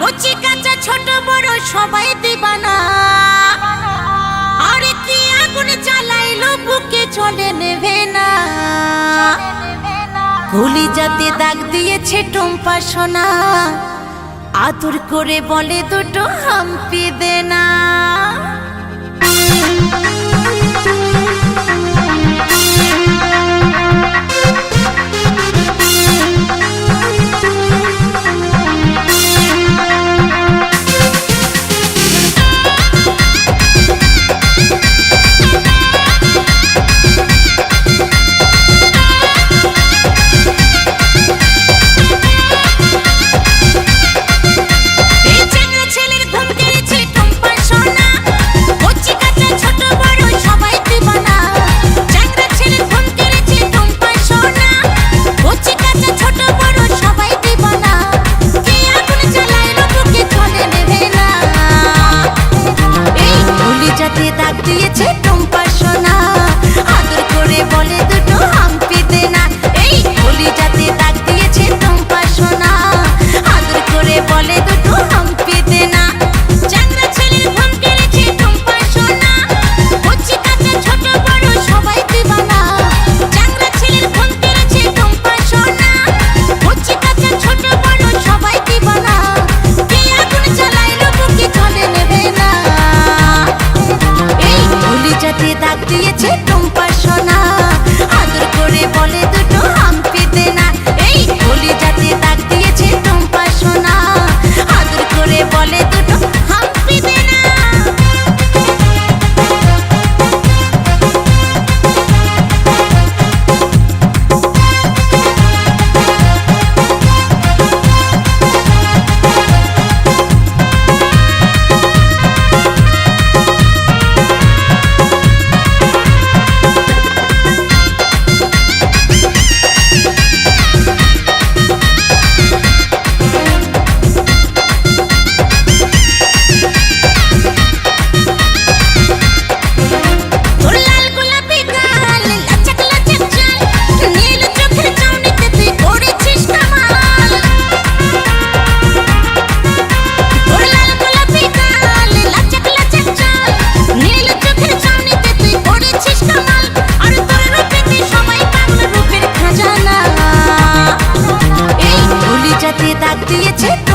কচি কাঁচা ছোট বড় সবাই দিবানা। আর কি আগুন চালাইলো বুকে চলে নেবে না গুলি যাতে দাগ দিয়েছে টম্পা সোনা। আতুর করে বলে দুটো হাম্পি দেনা। দিয়েছে